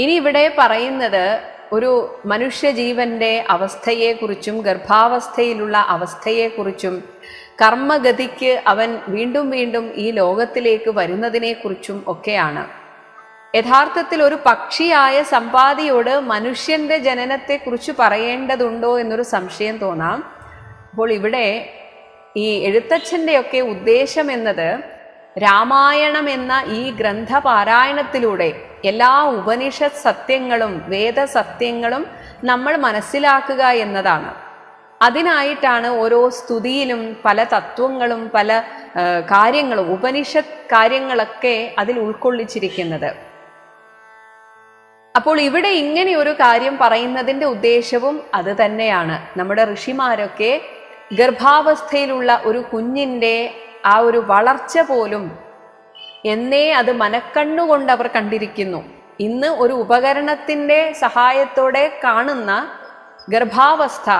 ഇനി ഇവിടെ പറയുന്നത് ഒരു മനുഷ്യജീവന്റെ അവസ്ഥയെക്കുറിച്ചും ഗർഭാവസ്ഥയിലുള്ള അവസ്ഥയെക്കുറിച്ചും കർമ്മഗതിക്ക് അവൻ വീണ്ടും വീണ്ടും ഈ ലോകത്തിലേക്ക് വരുന്നതിനെക്കുറിച്ചും ഒക്കെയാണ്. യഥാർത്ഥത്തിൽ ഒരു പക്ഷിയായ സമ്പാദിയോട് മനുഷ്യന്റെ ജനനത്തെക്കുറിച്ച് പറയേണ്ടതുണ്ടോ എന്നൊരു സംശയം തോന്നാം. അപ്പോൾ ഇവിടെ ഈ എഴുത്തച്ഛന്റെയൊക്കെ ഉദ്ദേശം എന്നത് രാമായണം എന്ന ഈ ഗ്രന്ഥപാരായണത്തിലൂടെ എല്ലാ ഉപനിഷത് സത്യങ്ങളും വേദസത്യങ്ങളും നമ്മൾ മനസ്സിലാക്കുക എന്നതാണ്. അതിനായിട്ടാണ് ഓരോ സ്തുതിയിലും പല തത്വങ്ങളും പല കാര്യങ്ങളും ഉപനിഷത് കാര്യങ്ങളൊക്കെ അതിൽ ഉൾക്കൊള്ളിച്ചിരിക്കുന്നത്. അപ്പോൾ ഇവിടെ ഇങ്ങനെ ഒരു കാര്യം പറയുന്നതിന്റെ ഉദ്ദേശവും അത് തന്നെയാണ്. നമ്മുടെ ഋഷിമാരൊക്കെ ഗർഭാവസ്ഥയിലുള്ള ഒരു കുഞ്ഞിന്റെ ആ ഒരു വളർച്ച പോലും എന്നേ അത് മനക്കണ്ണുകൊണ്ട് അവർ കണ്ടിരിക്കുന്നു. ഇന്ന് ഒരു ഉപകരണത്തിന്റെ സഹായത്തോടെ കാണുന്ന ഗർഭാവസ്ഥ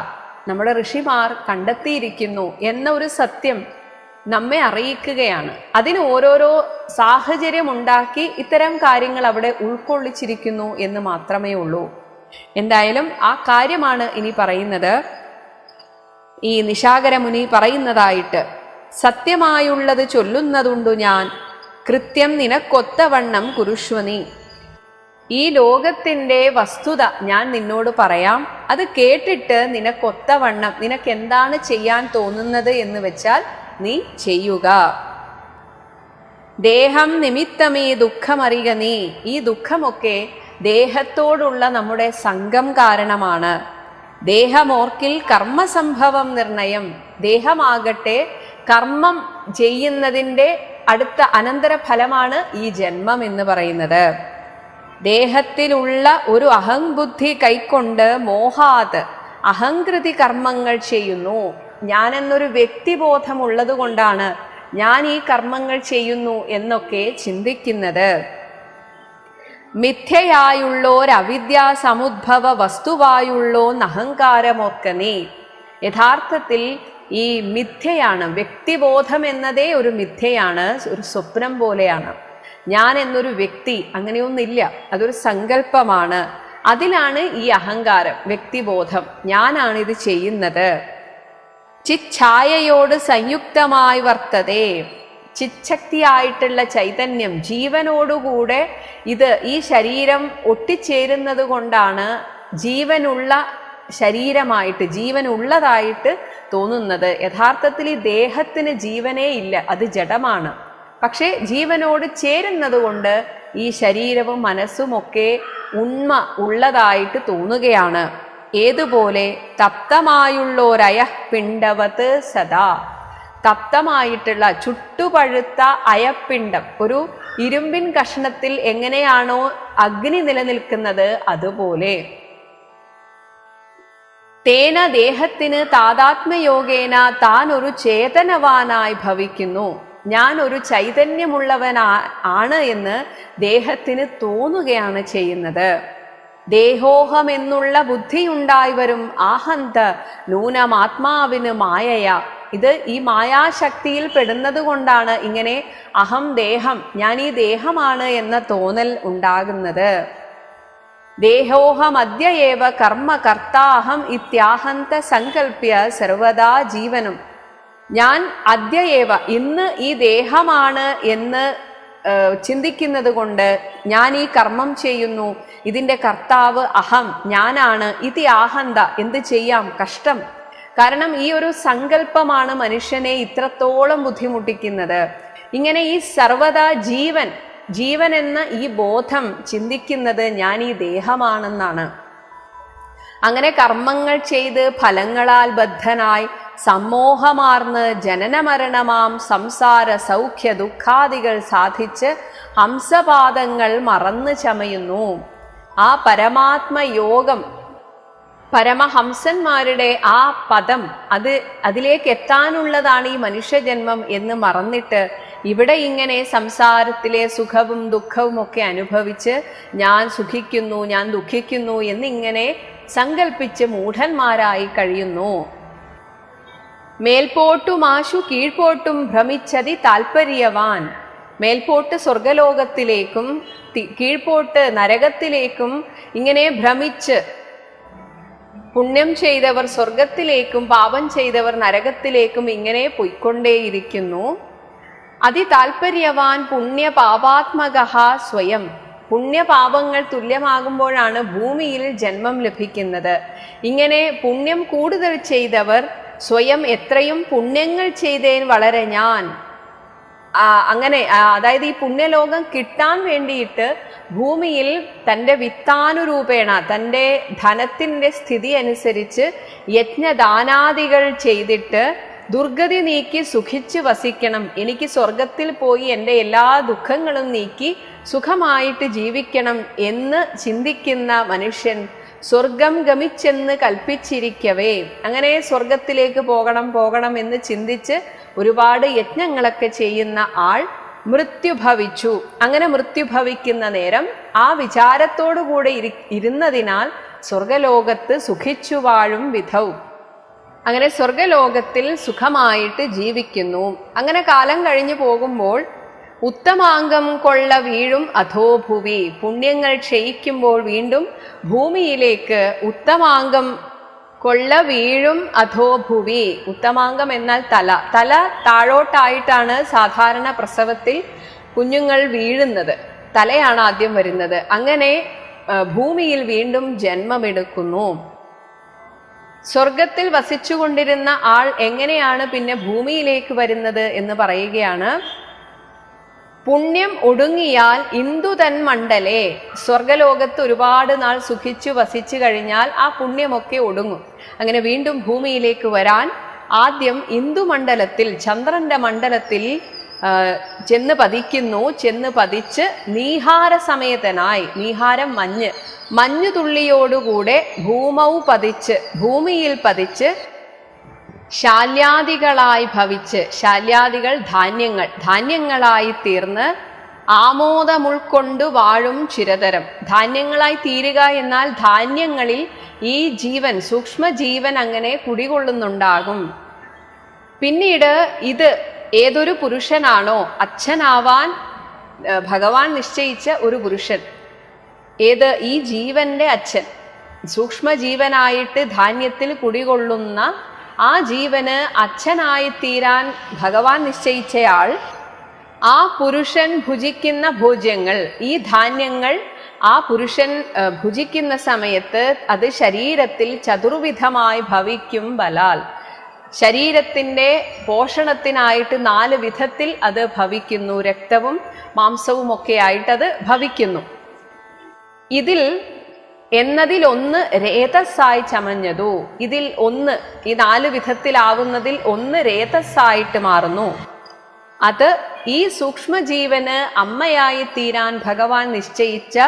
നമ്മുടെ ഋഷിമാർ കണ്ടെത്തിയിരിക്കുന്നു എന്ന ഒരു സത്യം നമ്മെ അറിയിക്കുകയാണ്. അതിന് ഓരോരോ സാഹചര്യം ഉണ്ടാക്കി ഇത്തരം കാര്യങ്ങൾ അവിടെ ഉൾക്കൊള്ളിച്ചിരിക്കുന്നു എന്ന് മാത്രമേ ഉള്ളൂ. എന്തായാലും ആ കാര്യമാണ് ഇനി പറയുന്നത്. ഈ നിശാകരമുനി പറയുന്നതായിട്ട് സത്യമായുള്ളത് ചൊല്ലുന്നതുണ്ടു ഞാൻ. കൃത്യം നിനക്കൊത്തവണ്ണം കുരുഷ്വനി. ഈ ലോകത്തിന്റെ വസ്തുത ഞാൻ നിന്നോട് പറയാം. അത് കേട്ടിട്ട് നിനക്കൊത്തവണ്ണം നിനക്ക് എന്താണ് ചെയ്യാൻ തോന്നുന്നത് എന്ന് വെച്ചാൽ നീ ചെയ്യുക. ദേഹം നിമിത്തമേ ദുഃഖമറിക നീ. ഈ ദുഃഖമൊക്കെ ദേഹത്തോടുള്ള നമ്മുടെ സംഘം കാരണമാണ്. ദേഹമോർക്കിൽ കർമ്മസംഭവം നിർണയം. ദേഹമാകട്ടെ കർമ്മം ചെയ്യുന്നതിന്റെ അടുത്ത അനന്തരഫലമാണ് ഈ ജന്മം എന്ന് പറയുന്നത്. ദേഹത്തിലുള്ള ഒരു അഹംബുദ്ധി കൈക്കൊണ്ട് മോഹാത് അഹങ്കൃതി കർമ്മങ്ങൾ ചെയ്യുന്നു. ഞാനെന്നൊരു വ്യക്തിബോധം ഉള്ളത് കൊണ്ടാണ് ഞാൻ ഈ കർമ്മങ്ങൾ ചെയ്യുന്നു എന്നൊക്കെ ചിന്തിക്കുന്നത്. മിഥ്യയായുള്ളോരവിദ്യാ സമുദ്ഭവ വസ്തുവായുള്ളോന്നഹങ്കാരമൊക്കനേ യഥാർത്ഥത്തിൽ ഈ മിഥ്യയാണ്. വ്യക്തിബോധം എന്നതേ ഒരു മിഥ്യയാണ്. ഒരു സ്വപ്നം പോലെയാണ്. ഞാൻ എന്നൊരു വ്യക്തി അങ്ങനെയൊന്നില്ല അതൊരു സങ്കല്പമാണ്. അതിലാണ് ഈ അഹങ്കാരം വ്യക്തിബോധം. ഞാനാണ് ഇത് ചെയ്യുന്നത്. ചിച്ഛായയോട് സംയുക്തമായി വർത്തതേ. ചിച്ഛക്തിയായിട്ടുള്ള ചൈതന്യം ജീവനോടുകൂടെ ഇത് ഈ ശരീരം ഒട്ടിച്ചേരുന്നത് കൊണ്ടാണ് ജീവനുള്ള ശരീരമായിട്ട് ജീവനുള്ളതായിട്ട് തോന്നുന്നത്. യഥാർത്ഥത്തിൽ ഈ ദേഹത്തിന് ജീവനേ ഇല്ല. അത് ജഡമാണ്. പക്ഷേ ജീവനോട് ചേരുന്നത് കൊണ്ട് ഈ ശരീരവും മനസ്സുമൊക്കെ ഉണ്മ ഉള്ളതായിട്ട് തോന്നുകയാണ്. ഏതുപോലെ? തപ്തമായുള്ളോരയ പിണ്ടവത് സദാ. തപ്തമായിട്ടുള്ള ചുട്ടുപഴുത്ത അയപ്പിണ്ടം ഒരു ഇരുമ്പിൻ കഷ്ണത്തിൽ എങ്ങനെയാണോ അഗ്നി നിലനിൽക്കുന്നത് അതുപോലെ. തേന ദേഹത്തിന് താതാത്മ്യയോഗേന താൻ ഒരു ചേതനവാനായി ഭവിക്കുന്നു. ഞാൻ ഒരു ചൈതന്യമുള്ളവനാ ആണ് എന്ന് ദേഹത്തിന് തോന്നുകയാണ് ചെയ്യുന്നത്. ദേഹോഹം എന്നുള്ള ബുദ്ധിയുണ്ടായി വരും ആഹന്ത നൂനമാത്മാവിന് മായയ. ഇത് ഈ മായാശക്തിയിൽ പെടുന്നത് കൊണ്ടാണ് ഇങ്ങനെ അഹം ദേഹം ഞാൻ ഈ ദേഹമാണ് എന്ന തോന്നൽ ഉണ്ടാകുന്നത്. ദേഹോഹമദ്യയേവ കർമ്മ കർത്താഹം ഇത്യാഹന്ത സങ്കല്പ്യ സർവദാ ജീവനും. ഞാൻ അദ്യയേവ ഇന്ന് ഈ ദേഹമാണ് എന്ന് ചിന്തിക്കുന്നത് കൊണ്ട് ഞാൻ ഈ കർമ്മം ചെയ്യുന്നു. ഇതിന്റെ കർത്താവ് അഹം ഞാനാണ്. ഇത് ആഹന്ത എന്ത് ചെയ്യാം? കഷ്ടം. കാരണം ഈ ഒരു സങ്കല്പമാണ് മനുഷ്യനെ ഇത്രത്തോളം ബുദ്ധിമുട്ടിക്കുന്നത്. ഇങ്ങനെ ഈ സർവദാ ജീവൻ ജീവൻ എന്ന ഈ ബോധം ചിന്തിക്കുന്നത് ഞാൻ ഈ ദേഹമാണെന്നാണ്. അങ്ങനെ കർമ്മങ്ങൾ ചെയ്ത് ഫലങ്ങളാൽ ബദ്ധനായി സമ്മോഹമാർന്ന് ജനനമരണമാം സംസാര സൗഖ്യ ദുഃഖാദികൾ സാധിച്ച് ഹംസപാദങ്ങൾ മറന്നു ചമയുന്നു. ആ പരമാത്മയോഗം പരമഹംസന്മാരുടെ ആ പദം അത് അതിലേക്ക് എത്താനുള്ളതാണ് ഈ മനുഷ്യജന്മം എന്ന് മറന്നിട്ട് ഇവിടെ ഇങ്ങനെ സംസാരത്തിലെ സുഖവും ദുഃഖവും ഒക്കെ അനുഭവിച്ച് ഞാൻ സുഖിക്കുന്നു ഞാൻ ദുഃഖിക്കുന്നു എന്നിങ്ങനെ സങ്കല്പിച്ച് മൂഢന്മാരായി കഴിയുന്നു. മേൽപോട്ടും ആശു കീഴ്പോട്ടും ഭ്രമിച്ചതി താൽപ്പര്യവാൻ മേൽപോട്ട് സ്വർഗലോകത്തിലേക്കും കീഴ്പോട്ട് നരകത്തിലേക്കും ഇങ്ങനെ ഭ്രമിച്ച് പുണ്യം ചെയ്തവർ സ്വർഗത്തിലേക്കും പാപം ചെയ്തവർ നരകത്തിലേക്കും ഇങ്ങനെ പൊയ്ക്കൊണ്ടേയിരിക്കുന്നു. അതിതാൽപര്യവാൻ പുണ്യപാപാത്മക സ്വയം. പുണ്യപാപങ്ങൾ തുല്യമാകുമ്പോഴാണ് ഭൂമിയിൽ ജന്മം ലഭിക്കുന്നത്. ഇങ്ങനെ പുണ്യം കൂടുതൽ ചെയ്തവർ സ്വയം എത്രയും പുണ്യങ്ങൾ ചെയ്തേൻ വളരെ ഞാൻ. അങ്ങനെ അതായത് ഈ പുണ്യലോകം കിട്ടാൻ വേണ്ടിയിട്ട് ഭൂമിയിൽ തന്റെ വിത്താനുരൂപേണ തന്റെ ധനത്തിന്റെ സ്ഥിതി അനുസരിച്ച് യജ്ഞദാനാദികൾ ചെയ്തിട്ട് ദുർഗതി നീക്കി സുഖിച്ച് വസിക്കണം. എനിക്ക് സ്വർഗത്തിൽ പോയി എന്റെ എല്ലാ ദുഃഖങ്ങളും നീക്കി സുഖമായിട്ട് ജീവിക്കണം എന്ന് ചിന്തിക്കുന്ന മനുഷ്യൻ സ്വർഗം ഗമിച്ചെന്ന് കൽപ്പിച്ചിരിക്കവേ. അങ്ങനെ സ്വർഗത്തിലേക്ക് പോകണം പോകണം എന്ന് ചിന്തിച്ച് ഒരുപാട് യജ്ഞങ്ങളൊക്കെ ചെയ്യുന്ന ആൾ മൃത്യു ഭവിച്ചു അങ്ങനെ മൃത്യു ഭവിക്കുന്ന നേരം ആ വിചാരത്തോടുകൂടെ ഇരി ഇരുന്നതിനാൽ സ്വർഗലോകത്ത് സുഖിച്ചു വാഴും വിധവും. അങ്ങനെ സ്വർഗലോകത്തിൽ സുഖമായിട്ട് ജീവിക്കുന്നു. അങ്ങനെ കാലം കഴിഞ്ഞു പോകുമ്പോൾ ഉത്തമാംഗം കൊള്ള വീഴും അധോഭുവി പുണ്യങ്ങൾ ക്ഷയിക്കുമ്പോൾ വീണ്ടും ഭൂമിയിലേക്ക് ഉത്തമാംഗം കൊള്ള വീഴും അധോഭുവി ഉത്തമാംഗം എന്നാൽ തല. തല താഴോട്ടായിട്ടാണ് സാധാരണ പ്രസവത്തിൽ കുഞ്ഞുങ്ങൾ വീഴുന്നത്. തലയാണ് ആദ്യം വരുന്നത്. അങ്ങനെ ഭൂമിയിൽ വീണ്ടും ജന്മമെടുക്കുന്നു. സ്വർഗത്തിൽ വസിച്ചുകൊണ്ടിരുന്ന ആൾ എങ്ങനെയാണ് പിന്നെ ഭൂമിയിലേക്ക് വരുന്നത് എന്ന് പറയുകയാണ്. പുണ്യം ഒടുങ്ങിയാൽ ഇന്ദുതൻ മണ്ഡലേ. സ്വർഗലോകത്ത് ഒരുപാട് നാൾ സുഖിച്ചു വസിച്ചു കഴിഞ്ഞാൽ ആ പുണ്യമൊക്കെ ഒടുങ്ങും. അങ്ങനെ വീണ്ടും ഭൂമിയിലേക്ക് വരാൻ ആദ്യം ഇന്ദുമണ്ഡലത്തിൽ ചന്ദ്രന്റെ മണ്ഡലത്തിൽ ചെന്ന് പതിക്കുന്നു ചെന്ന് പതിച്ച് നീഹാര സമേതനായി നീഹാരം മഞ്ഞ്. മഞ്ഞു തുള്ളിയോടുകൂടെ ഭൂമൗ പതിച്ച് ഭൂമിയിൽ പതിച്ച് ശാല്യാദികളായി ഭവിച്ച് ശാല്യാദികൾ ധാന്യങ്ങൾ ധാന്യങ്ങളായി തീർന്ന് ആമോദം ഉൾക്കൊണ്ടു വാഴും ചിരതരം. ധാന്യങ്ങളായി തീരുക എന്നാൽ ധാന്യങ്ങളിൽ ഈ ജീവൻ സൂക്ഷ്മ ജീവൻ അങ്ങനെ കുടികൊള്ളുന്നുണ്ടാകും. പിന്നീട് ഇത് ഏതൊരു പുരുഷനാണോ അച്ഛനാവാൻ ഭഗവാൻ നിശ്ചയിച്ച ഒരു പുരുഷൻ. ഏത് ഈ ജീവന്റെ അച്ഛൻ സൂക്ഷ്മജീവനായിട്ട് ധാന്യത്തിൽ കുടികൊള്ളുന്ന ആ ജീവന് അച്ഛനായി തീരാൻ ഭഗവാൻ നിശ്ചയിച്ചയാൾ ആ പുരുഷൻ ഭുജിക്കുന്ന ഭോജ്യങ്ങൾ ഈ ധാന്യങ്ങൾ ആ പുരുഷൻ ഭുജിക്കുന്ന സമയത്ത് അത് ശരീരത്തിൽ ചതുർവിധമായി ഭവിക്കും ബലാൽ. ശരീരത്തിന്റെ പോഷണത്തിനായിട്ട് നാല് വിധത്തിൽ അത് ഭവിക്കുന്നു. രക്തവും മാംസവും ഒക്കെ ആയിട്ട് അത് ഭവിക്കുന്നു. ഇതിൽ എന്നതിൽ ഒന്ന് രേതസ്സായി ചമഞ്ഞതു ഇതിൽ ഒന്ന് ഈ നാല് വിധത്തിലാവുന്നതിൽ ഒന്ന് രേതസ്സായിട്ട് മാറുന്നു. അത് ഈ സൂക്ഷ്മജീവന് അമ്മയായി തീരാൻ ഭഗവാൻ നിശ്ചയിച്ച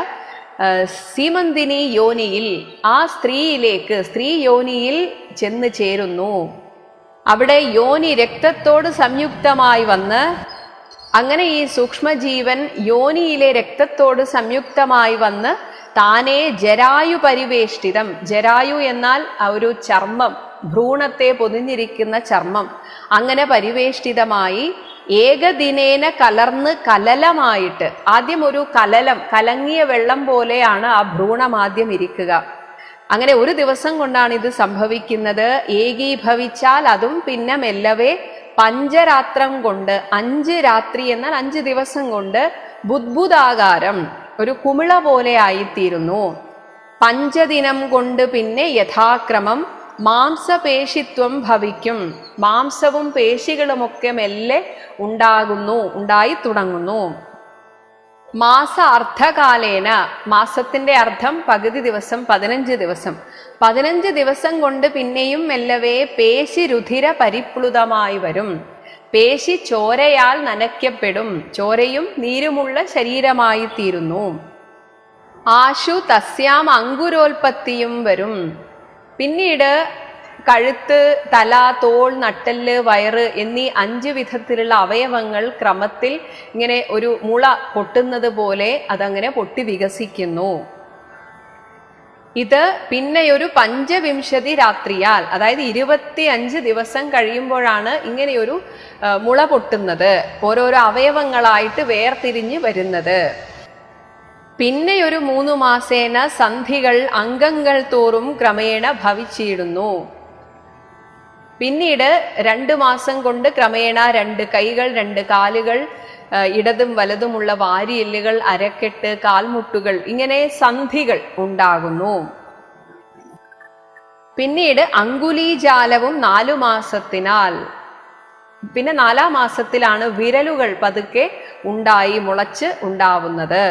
സീമന്തിനി യോനിയിൽ ആ സ്ത്രീയിലേക്ക് സ്ത്രീ യോനിയിൽ ചെന്ന് ചേരുന്നു. അവിടെ യോനി രക്തത്തോട് സംയുക്തമായി വന്ന് അങ്ങനെ ഈ സൂക്ഷ്മജീവൻ യോനിയിലെ രക്തത്തോട് സംയുക്തമായി വന്ന് താനെ ജരായു പരിവേഷ്ടിതം. ജരായു എന്നാൽ ഒരു ചർമ്മം ഭ്രൂണത്തെ പൊതിഞ്ഞിരിക്കുന്ന ചർമ്മം. അങ്ങനെ പരിവേഷ്ടിതമായി ഏകദിനേന കലർന്ന് കലലമായിട്ട് ആദ്യം ഒരു കലലം കലങ്ങിയ വെള്ളം പോലെയാണ് ആ ഭ്രൂണം ആദ്യം ഇരിക്കുക. അങ്ങനെ ഒരു ദിവസം കൊണ്ടാണ് ഇത് സംഭവിക്കുന്നത്. ഏകീഭവിച്ചാൽ അതും പിന്നെ മെല്ലവേ പഞ്ചരാത്രം കൊണ്ട് അഞ്ച് രാത്രി എന്നാൽ അഞ്ച് ദിവസം കൊണ്ട് ബുദ്ബുദാകാരം ഒരു കുമിള പോലെ ആയിത്തീരുന്നു. പഞ്ചദിനം കൊണ്ട് പിന്നെ യഥാക്രമം മാംസപേശിത്വം ഭവിക്കും. മാംസവും പേശികളുമൊക്കെ മെല്ലെ ഉണ്ടാകുന്നു ഉണ്ടായി തുടങ്ങുന്നു. മാസ അർദ്ധകാലേന മാസത്തിന്റെ അർത്ഥം പകുതി ദിവസം പതിനഞ്ച് ദിവസം. പതിനഞ്ച് ദിവസം കൊണ്ട് പിന്നെയും മെല്ലവേ പേശി രുധിര പരിപ്ലുതമായി വരും. പേശി ചോരയാൽ നനയ്ക്കപ്പെടും. ചോരയും നീരുമുള്ള ശരീരമായി തീരുന്നു. ആശു തസ്യാം അങ്കുരോൽപത്തിയും വരും. പിന്നീട് കഴുത്ത് തല തോൾ നട്ടെല്ല് വയറ് എന്നീ അഞ്ച് വിധത്തിലുള്ള അവയവങ്ങൾ ക്രമത്തിൽ ഇങ്ങനെ ഒരു മുള പൊട്ടുന്നത് പോലെ അതങ്ങനെ പൊട്ടി വികസിക്കുന്നു. ഇത് പിന്നെ ഒരു പഞ്ചവിംശതി രാത്രിയാൽ അതായത് ഇരുപത്തി അഞ്ച് ദിവസം കഴിയുമ്പോഴാണ് ഇങ്ങനെയൊരു മുള പൊട്ടുന്നത്. ഓരോരോ അവയവങ്ങളായിട്ട് വേർതിരിഞ്ഞ് വരുന്നത്. പിന്നെ ഒരു മൂന്ന് മാസേന സന്ധികൾ അംഗങ്ങൾ തോറും ക്രമേണ ഭവിച്ചിടുന്നു. പിന്നീട് രണ്ട് മാസം കൊണ്ട് ക്രമേണ രണ്ട് കൈകൾ രണ്ട് കാലുകൾ ഇടതും വലതുമുള്ള വാരിയെല്ലുകൾ അരക്കെട്ട് കാൽമുട്ടുകൾ ഇങ്ങനെ സന്ധികൾ ഉണ്ടാകുന്നു. പിന്നീട് അങ്കുലീജാലവും നാലു മാസത്തിനാൽ പിന്നെ നാലാം മാസത്തിലാണ് വിരലുകൾ പതുക്കെ ഉണ്ടായി മുളച്ച് ഉണ്ടാവുന്നത്.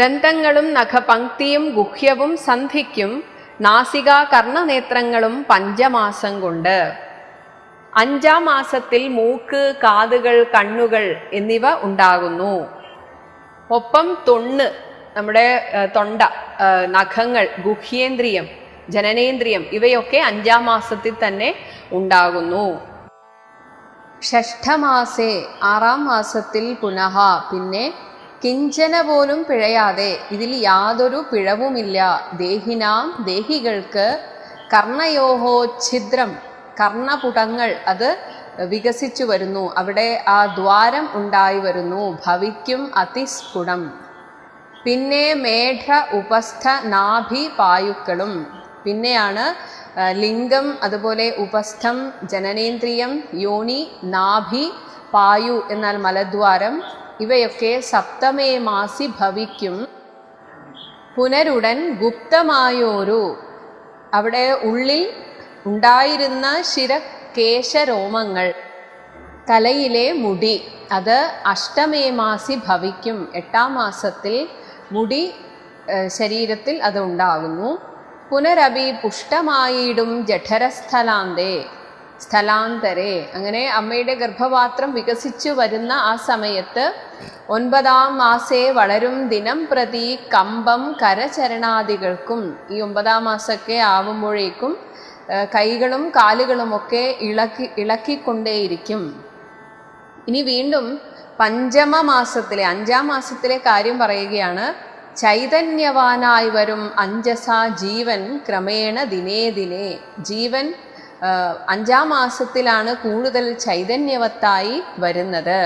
ദന്തങ്ങളും നഖപങ്ക്തിയും ഗുഹ്യവും സന്ധിക്കും നാസിക കർണനേത്രങ്ങളും പഞ്ചമാസം കൊണ്ട്. അഞ്ചാം മാസത്തിൽ മൂക്ക് കാതുകൾ കണ്ണുകൾ എന്നിവ ഉണ്ടാകുന്നു. ഒപ്പം തൊണ്ണ് നമ്മുടെ തൊണ്ട നഖങ്ങൾ ഗുഹ്യേന്ദ്രിയം ജനനേന്ദ്രിയം ഇവയൊക്കെ അഞ്ചാം മാസത്തിൽ തന്നെ ഉണ്ടാകുന്നു. ഷഷ്ഠമാസേ ആറാം മാസത്തിൽ പുനഃ പിന്നെ കിഞ്ചന പോലും പിഴയാതെ ഇതിൽ യാതൊരു പിഴവുമില്ല. ദേഹിനാം ദേഹികൾക്ക് കർണയോഹോ ഛിദ്രം കർണപുടങ്ങൾ അത് വികസിച്ചു വരുന്നു. അവിടെ ആ ദ്വാരം ഉണ്ടായി വരുന്നു. ഭവിക്കും അതിസ്ഫുടം. പിന്നെ മേഘ ഉപസ്ഥ നാഭി പായുക്കളും. പിന്നെയാണ് ലിംഗം അതുപോലെ ഉപസ്ഥം ജനനേന്ദ്രിയം യോനി നാഭി പായു എന്നാൽ മലദ്വാരം ഇവയൊക്കെ സപ്തമേ മാസി ഭവിക്കും. പുനരുടൻ ഗുപ്തമായോരു. അവിടെ ഉള്ളിൽ ഉണ്ടായിരുന്ന ശിരകേശരോമങ്ങൾ. തലയിലെ മുടി അത് അഷ്ടമേ മാസി ഭവിക്കും. എട്ടാം മാസത്തിൽ മുടി ശരീരത്തിൽ അത് ഉണ്ടാകുന്നു. പുനരഭി പുഷ്ടമായിടും ജഠരസ്ഥലാന്തേ. സ്ഥലാന്തരെ. അങ്ങനെ അമ്മയുടെ ഗർഭപാത്രം വികസിച്ചു വരുന്ന ആ സമയത്ത് ഒൻപതാം മാസേ വളരും ദിനം പ്രതി കമ്പം കരചരണാദികൾക്കും ഈ ഒമ്പതാം മാസമൊക്കെ ആവുമ്പോഴേക്കും കൈകളും കാലുകളുമൊക്കെ ഇളക്കി ഇളക്കിക്കൊണ്ടേയിരിക്കും. ഇനി വീണ്ടും പഞ്ചമ മാസത്തിലെ അഞ്ചാം മാസത്തിലെ കാര്യം പറയുകയാണ്. ചൈതന്യവാനായി വരും അഞ്ചസ ജീവൻ ക്രമേണ ദിനേ ദിനേ. ജീവൻ അഞ്ചാം മാസത്തിലാണ് കൂടുതൽ ചൈതന്യവത്തായി വരുന്നത്.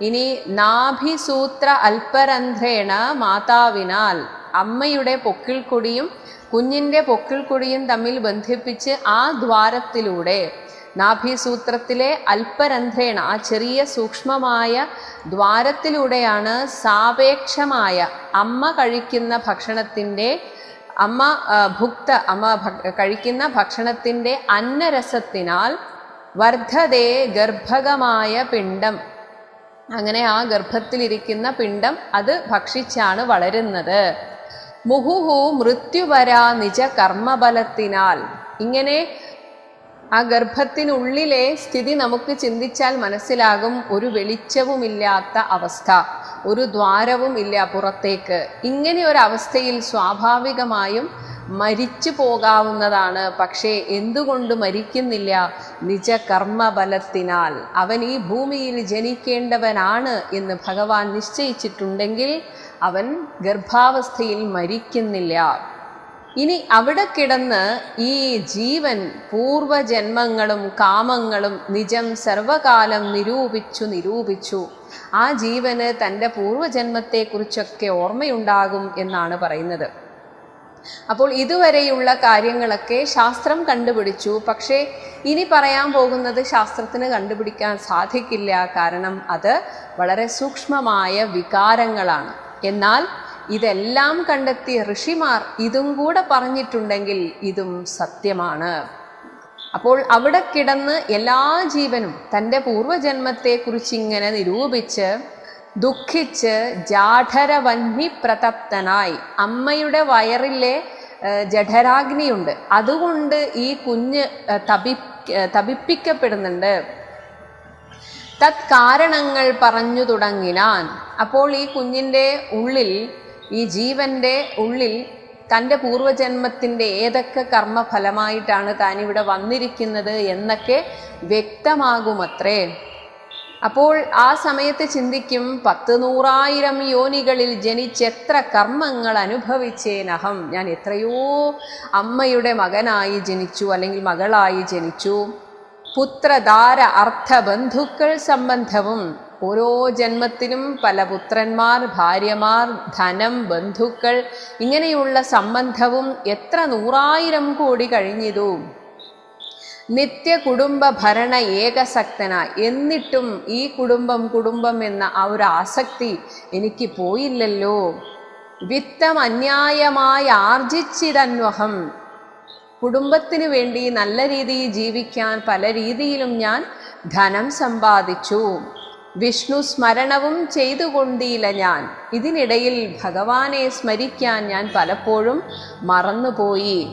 ഇനി നാഭിസൂത്ര അൽപരന്ധ്രേണ മാതാവിനാൽ അമ്മയുടെ പൊക്കിൾക്കൊടിയും കുഞ്ഞിന്റെ പൊക്കിൾക്കൊടിയും തമ്മിൽ ബന്ധിപ്പിച്ച് ആ ദ്വാരത്തിലൂടെ നാഭിസൂത്രത്തിലെ അല്പരന്ധ്രേണ ആ ചെറിയ സൂക്ഷ്മമായ ദ്വാരത്തിലൂടെയാണ് സാപേക്ഷമായ അമ്മ കഴിക്കുന്ന ഭക്ഷണത്തിന്റെ അമ്മ ഭുക്ത അമ്മ കഴിക്കുന്ന ഭക്ഷണത്തിന്റെ അന്നരസത്തിനാൽ വർദ്ധതേ ഗർഭകമായ പിണ്ഡം. അങ്ങനെ ആ ഗർഭത്തിലിരിക്കുന്ന പിണ്ഡം അത് ഭക്ഷിച്ചാണ് വളരുന്നത്. മുഹുഹു മൃത്യുവരാ നിജ കർമ്മബലത്തിനാൽ. ഇങ്ങനെ ആ ഗർഭത്തിനുള്ളിലെ സ്ഥിതി നമുക്ക് ചിന്തിച്ചാൽ മനസ്സിലാകും ഒരു വെളിച്ചവുമില്ലാത്ത അവസ്ഥ ഒരു ദ്വാരവും ഇല്ല പുറത്തേക്ക്. ഇങ്ങനെ ഒരു അവസ്ഥയിൽ സ്വാഭാവികമായും മരിച്ചു പോകാവുന്നതാണ്. പക്ഷേ എന്തുകൊണ്ട് മരിക്കുന്നില്ല? നിജ കർമ്മബലത്തിനാൽ അവൻ ഈ ഭൂമിയിൽ ജനിക്കേണ്ടവനാണ് എന്ന് ഭഗവാൻ നിശ്ചയിച്ചിട്ടുണ്ടെങ്കിൽ അവൻ ഗർഭാവസ്ഥയിൽ മരിക്കുന്നില്ല. ഇനി അവിടെ കിടന്ന് ഈ ജീവൻ പൂർവജന്മങ്ങളും കാമങ്ങളും നിജം സർവകാലം നിരൂപിച്ചു നിരൂപിച്ചു. ആ ജീവന് തന്റെ പൂർവജന്മത്തെക്കുറിച്ചൊക്കെ ഓർമ്മയുണ്ടാകും എന്നാണ് പറയുന്നത്. അപ്പോൾ ഇതുവരെയുള്ള കാര്യങ്ങളൊക്കെ ശാസ്ത്രം കണ്ടുപിടിച്ചു. പക്ഷേ ഇനി പറയാൻ പോകുന്നത് ശാസ്ത്രത്തിന് കണ്ടുപിടിക്കാൻ സാധിക്കില്ല. കാരണം അത് വളരെ സൂക്ഷ്മമായ വികാരങ്ങളാണ്. എന്നാൽ ഇതെല്ലാം കണ്ടെത്തിയ ഋഷിമാർ ഇതും കൂടെ പറഞ്ഞിട്ടുണ്ടെങ്കിൽ ഇതും സത്യമാണ്. അപ്പോൾ അവിടെ കിടന്ന് എല്ലാ ജീവനും തന്റെ പൂർവജന്മത്തെക്കുറിച്ച് ഇങ്ങനെ നിരൂപിച്ച് ദുഃഖിച്ച് ജാഠരവന്നി പ്രതപ്തനായി. അമ്മയുടെ വയറിലെ ജഠരാഗ്നിയുണ്ട്. അതുകൊണ്ട് ഈ കുഞ്ഞ് തപി തപിപ്പിക്കപ്പെടുന്നുണ്ട്. തത് കാരണങ്ങൾ പറഞ്ഞു തുടങ്ങിനാൻ. അപ്പോൾ ഈ കുഞ്ഞിന്റെ ഉള്ളിൽ ഈ ജീവന്റെ ഉള്ളിൽ തന്റെ പൂർവജന്മത്തിന്റെ ഏതൊക്കെ കർമ്മഫലമായിട്ടാണ് ഇവിടെ വന്നിരിക്കുന്നത് എന്നൊക്കെ വ്യക്തമാകുമത്രേ. അപ്പോൾ ആ സമയത്ത് ചിന്തിക്കും പത്ത് നൂറായിരം യോനികളിൽ ജനിച്ചെത്ര കർമ്മങ്ങൾ അനുഭവിച്ചേനഹം. ഞാൻ എത്രയോ അമ്മയുടെ മകനായി ജനിച്ചു അല്ലെങ്കിൽ മകളായി ജനിച്ചു. പുത്രധാര അർത്ഥ ബന്ധുക്കൾ സംബന്ധവും ഓരോ ജന്മത്തിനും പല പുത്രന്മാർ ഭാര്യമാർ ധനം ബന്ധുക്കൾ ഇങ്ങനെയുള്ള സംബന്ധവും എത്ര നൂറായിരം കോടി കഴിഞ്ഞിതു. നിത്യ കുടുംബ ഭരണ ഏകസക്തന. എന്നിട്ടും ഈ കുടുംബം കുടുംബം എന്ന ആ ഒരു ആസക്തി എനിക്ക് പോയില്ലല്ലോ. വിത്തം അന്യായമായി ആർജിച്ചിതന്വഹം. കുടുംബത്തിന് വേണ്ടി നല്ല രീതിയിൽ ജീവിക്കാൻ പല രീതിയിലും ഞാൻ ധനം സമ്പാദിച്ചു. വിഷ്ണു സ്മരണവും ചെയ്തുകൊണ്ടില്ല ഞാൻ. ഇതിനിടയിൽ ഭഗവാനെ സ്മരിക്കാൻ ഞാൻ പലപ്പോഴും മറന്നുപോയി.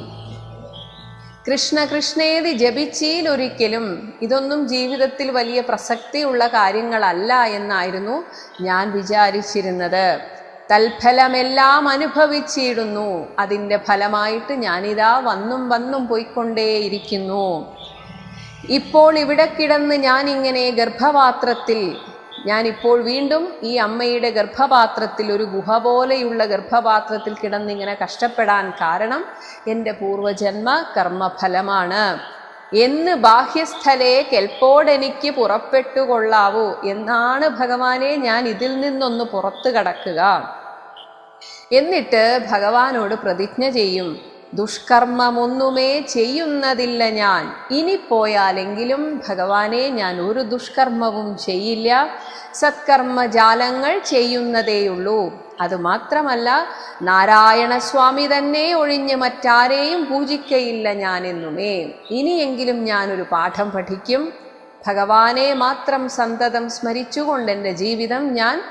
കൃഷ്ണ കൃഷ്ണേതി ജപിച്ചീലൊരിക്കലും ഇതൊന്നും ജീവിതത്തിൽ വലിയ പ്രസക്തിയുള്ള കാര്യങ്ങളല്ല എന്നായിരുന്നു ഞാൻ വിചാരിച്ചിരുന്നത്. തൽഫലമെല്ലാം അനുഭവിച്ചിടുന്നു അതിന്റെ ഫലമായിട്ട് ഞാനിതാ വന്നും വന്നും പോയിക്കൊണ്ടേയിരിക്കുന്നു. ഇപ്പോൾ ഇവിടെ കിടന്ന് ഞാനിങ്ങനെ ഗർഭപാത്രത്തിൽ ഞാനിപ്പോൾ വീണ്ടും ഈ അമ്മയുടെ ഗർഭപാത്രത്തിൽ ഒരു ഗുഹ പോലെയുള്ള ഗർഭപാത്രത്തിൽ കിടന്നിങ്ങനെ കഷ്ടപ്പെടാൻ കാരണം എന്റെ പൂർവജന്മ കർമ്മഫലമാണ്. എന്ന് ബാഹ്യസ്ഥലേ കെൽപ്പോടെനിക്ക് പുറപ്പെട്ടു കൊള്ളാവൂ എന്നാണ് ഭഗവാനെ ഞാൻ ഇതിൽ നിന്നൊന്ന് പുറത്തു കടക്കുക. എന്നിട്ട് ഭഗവാനോട് പ്രതിജ്ഞ ചെയ്യും. ദുഷ്കർമ്മമൊന്നുമേ ചെയ്യുന്നതില്ല ഞാൻ. ഇനി പോയാലെങ്കിലും ഭഗവാനെ ഞാൻ ഒരു ദുഷ്കർമ്മവും ചെയ്യില്ല. സത്കർമ്മജാലങ്ങൾ ചെയ്യുന്നതേയുള്ളൂ. അതുമാത്രമല്ല നാരായണസ്വാമി തന്നെ ഒഴിഞ്ഞ് മറ്റാരെയും പൂജിക്കയില്ല ഞാനെന്നുമേ. ഇനിയെങ്കിലും ഞാനൊരു പാഠം പഠിക്കും. ഭഗവാനെ മാത്രം സന്തതം സ്മരിച്ചുകൊണ്ട് എന്റെ ജീവിതം ഞാൻ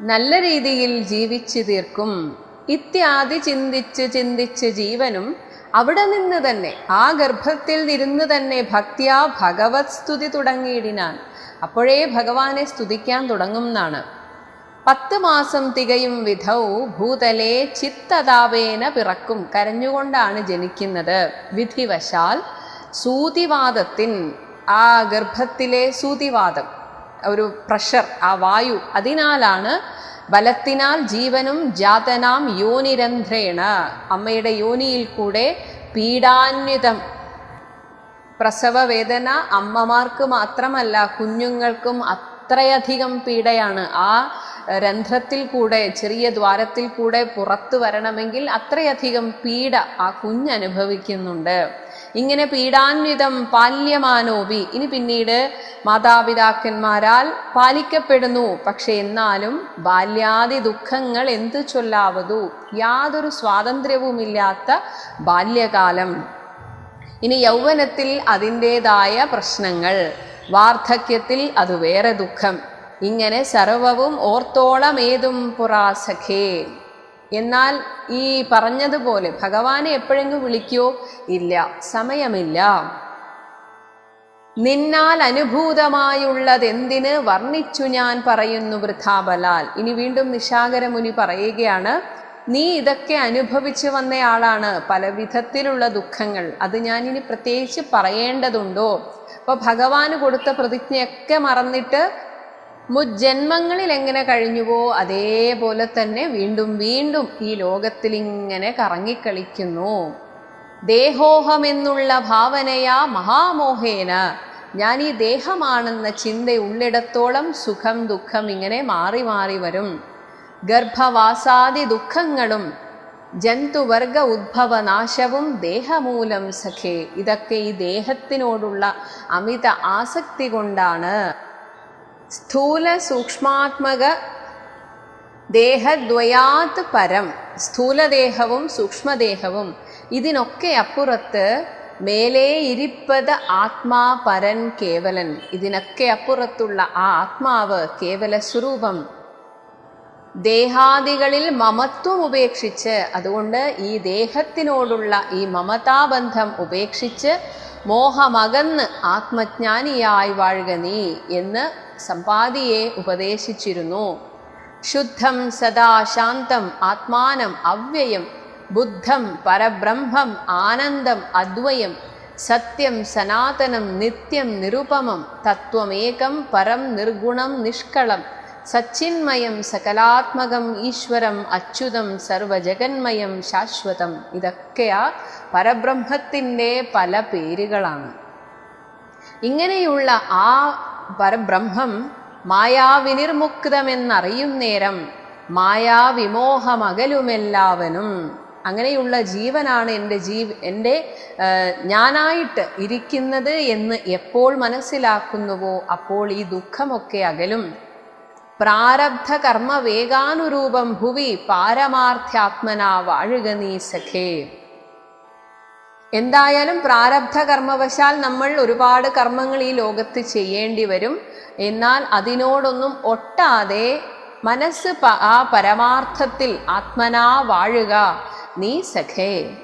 നല്ല രീതിയിൽ ജീവിച്ചു തീർക്കും. ഇത്യാദി ചിന്തിച്ച് ചിന്തിച്ച് ജീവനും അവിടെ നിന്ന് തന്നെ ആ ഗർഭത്തിൽ ഇരുന്ന് തന്നെ ഭക്തിയാ ഭഗവത് സ്തുതി തുടങ്ങിയിടിനാൻ. അപ്പോഴേ ഭഗവാനെ സ്തുതിക്കാൻ തുടങ്ങും എന്നാണ് പത്ത് മാസം തികയും വിധൗ ഭൂതലെ ചിത്തതാപേന പിറക്കും. കരഞ്ഞുകൊണ്ടാണ് ജനിക്കുന്നത്. വിധിവശാൽ സൂതിവാദത്തിൻ ആ ഗർഭത്തിലെ സൂതിവാദം ഒരു പ്രഷർ ആ വായു അതിനാലാണ് ബലത്തിനാൽ ജീവനും ജാതനാം യോനിരന്ധ്രേണ. അമ്മയുടെ യോനിയിൽ കൂടെ പീഡാന്വിതം. പ്രസവ വേദന അമ്മമാർക്ക് മാത്രമല്ല കുഞ്ഞുങ്ങൾക്കും അത്രയധികം പീഡയാണ്. ആ രന്ധ്രത്തിൽ കൂടെ ചെറിയ ദ്വാരത്തിൽ കൂടെ പുറത്തു വരണമെങ്കിൽ അത്രയധികം പീഡ ആ കുഞ്ഞനുഭവിക്കുന്നുണ്ട്. ഇങ്ങനെ പീഡാന്വിതം പാല്യമാനോപി ഇനി പിന്നീട് മാതാപിതാക്കന്മാരാൽ പാലിക്കപ്പെടുന്നു. പക്ഷെ എന്നാലും ബാല്യാദി ദുഃഖങ്ങൾ എന്തു ചൊല്ലാവതു? യാതൊരു സ്വാതന്ത്ര്യവുമില്ലാത്ത ബാല്യകാലം. ഇനി യൗവനത്തിൽ അതിന്റെതായ പ്രശ്നങ്ങൾ. വാർദ്ധക്യത്തിൽ അത് വേറെ ദുഃഖം. ഇങ്ങനെ സർവവും ഓർത്തോളമേതും പുറാസഖേ. എന്നാൽ ഈ പറഞ്ഞതുപോലെ ഭഗവാനെ എപ്പോഴെങ്കിലും വിളിക്കോ? ഇല്ല. സമയമില്ല. നിന്നാൽ അനുഭൂതമായുള്ളതെന്തിന് വർണിച്ചു ഞാൻ പറയുന്നു വൃഥാബലാൽ. ഇനി വീണ്ടും നിശാകരമുനി പറയുകയാണ് നീ ഇതൊക്കെ അനുഭവിച്ചു വന്നയാളാണ് പല വിധത്തിലുള്ള ദുഃഖങ്ങൾ. അത് ഞാൻ ഇനി പ്രത്യേകിച്ച് പറയേണ്ടതുണ്ടോ? അപ്പോൾ ഭഗവാന് കൊടുത്ത പ്രതിജ്ഞയൊക്കെ മറന്നിട്ട് മുജ്ജന്മങ്ങളിൽ എങ്ങനെ കഴിഞ്ഞുവോ അതേപോലെ തന്നെ വീണ്ടും വീണ്ടും ഈ ലോകത്തിൽ ഇങ്ങനെ കറങ്ങിക്കളിക്കുന്നു. ദേഹോഹമെന്നുള്ള ഭാവനയാ മഹാമോഹേന. ഞാൻ ഈ ദേഹമാണെന്ന ചിന്ത ഉള്ളിടത്തോളം സുഖം ദുഃഖം ഇങ്ങനെ മാറി മാറി വരും. ഗർഭവാസാദി ദുഃഖങ്ങളും ജന്തുവർഗ ഉദ്ഭവനാശവും ദേഹമൂലം സഖേ. ഇതൊക്കെ ഈ ദേഹത്തിനോടുള്ള അമിത ആസക്തി കൊണ്ടാണ്. സ്ഥൂല സൂക്ഷ്മാത്മക ദേഹദ്വയാത് പരം സ്ഥൂലദേഹവും സൂക്ഷ്മദേഹവും. ഇതിനൊക്കെ അപ്പുറത്ത് മേലേ ഇരിപ്പത് ആത്മാ പരൻ കേവലൻ. ഇതിനൊക്കെ അപ്പുറത്തുള്ള ആ ആത്മാവ് കേവല സ്വരൂപം. ദേഹാദികളിൽ മമത്വം ഉപേക്ഷിച്ച് അതുകൊണ്ട് ഈ ദേഹത്തിനോടുള്ള ഈ മമതാബന്ധം ഉപേക്ഷിച്ച് മോഹമകന്ന് ആത്മജ്ഞാനിയായി വാഴുക നീ എന്ന് സമ്പാദിയെ ഉപദേശിച്ചിരുന്നു. ശുദ്ധം സദാ ശാന്തം ആത്മാനം അവ്യയം ബുദ്ധം പരബ്രഹ്മം ആനന്ദം അദ്വയം സത്യം സനാതനം നിത്യം നിരുപമം തത്വമേകം പരം നിർഗുണം നിഷ്കളം സച്ചിന്മയം സകലാത്മകം ഈശ്വരം അച്യുതം സർവജഗന്മയം ശാശ്വതം. ഇതൊക്കെയാ പരബ്രഹ്മത്തിന്റെ പല പേരുകളാണ്. ഇങ്ങനെയുള്ള ആ പരബ്രഹ്മം മായാവിനിർമുക്തമെന്നറിയും നേരം മായാവിമോഹമകലുമെല്ലാവനും. അങ്ങനെയുള്ള ജീവനാണ് എന്റെ ജീവ എന്റെ ഞാനായിട്ട് ഇരിക്കുന്നത് എന്ന് എപ്പോൾ മനസ്സിലാക്കുന്നുവോ അപ്പോൾ ഈ ദുഃഖമൊക്കെ അകലും. പ്രാരബ്ധ കർമ്മ വേഗാനുരൂപം ഭുവി പാരമാർത്ഥ്യാത്മനാ വാഴുക നീ സഖേ. എന്തായാലും പ്രാരബ്ധ കർമ്മവശാൽ നമ്മൾ ഒരുപാട് കർമ്മങ്ങൾ ഈ ലോകത്ത് ചെയ്യേണ്ടി വരും. എന്നാൽ അതിനോടൊന്നും ഒട്ടാതെ മനസ്സ് ആ പരമാർത്ഥത്തിൽ ആത്മനാ വാഴുക. നീ സഖേ.